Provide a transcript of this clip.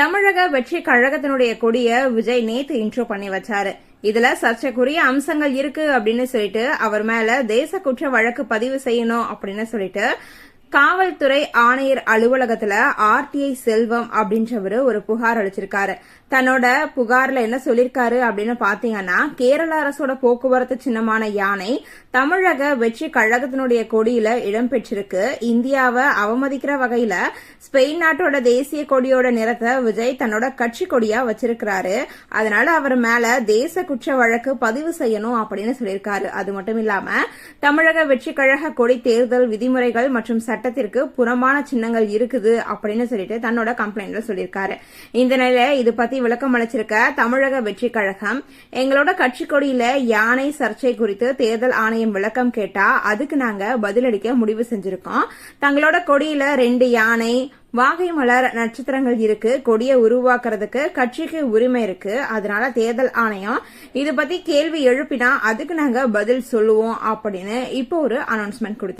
தமிழக வெற்றி கழகத்தினுடைய கொடிய விஜய் நேத்து இன்ட்ரோ பண்ணி வச்சாரு. இதுல சர்ச்சைக்குரிய அம்சங்கள் இருக்கு அப்படின்னு சொல்லிட்டு அவர் மேல தேச குற்ற வழக்கு பதிவு செய்யணும் அப்படின்னு சொல்லிட்டு காவல்துறை ஆணையர் அலுவலகத்துல ஆர்டிஐ செல்வம் அப்படின்றவரு ஒரு புகார் அளிச்சிருக்காரு. தன்னோட புகார்ல என்ன சொல்லிருக்காரு அப்படின்னு பாத்தீங்கன்னா கேரள அரசோட போக்குவரத்து சின்னமான யானை தமிழக வெற்றி கழகத்தினுடைய கொடியில இடம்பெற்றிருக்கு இந்தியாவை அவமதிக்கிற வகையில ஸ்பெயின் நாட்டோட தேசிய கொடியோட நிறத்தை விஜய் தன்னோட கட்சி கொடியா வச்சிருக்கிறாரு. அதனால அவர் மேல தேச குற்ற வழக்கு பதிவு செய்யணும் அப்படின்னு சொல்லியிருக்காரு. அது மட்டும் இல்லாம தமிழக வெற்றி கழக கொடி தேர்தல் விதிமுறைகள் மற்றும் சட்ட சட்டத்திற்கு புறமான சின்னங்கள் இருக்குது அப்படின்னு சொல்லிட்டு தன்னோட கம்ப்ளைண்ட்ல சொல்லியிருக்காரு. இந்த நிலையில இது பத்தி விளக்கம் அளிச்சிருக்க தமிழக வெற்றி கழகம் எங்களோட கட்சி கொடியில யானை சர்ச்சை குறித்து தேர்தல் ஆணையம் விளக்கம் கேட்டா அதுக்கு நாங்க பதிலளிக்க முடிவு செஞ்சிருக்கோம். தங்களோட கொடியில ரெண்டு யானை வாகை மலர் நட்சத்திரங்கள் இருக்கு கொடியை உருவாக்குறதுக்கு கட்சிக்கு உரிமை இருக்கு அதனால தேர்தல் ஆணையம் இது பத்தி கேள்வி எழுப்பினா அதுக்கு நாங்க பதில் சொல்லுவோம் அப்படின்னு இப்போ ஒரு அனௌன்ஸ்மெண்ட் கொடுத்து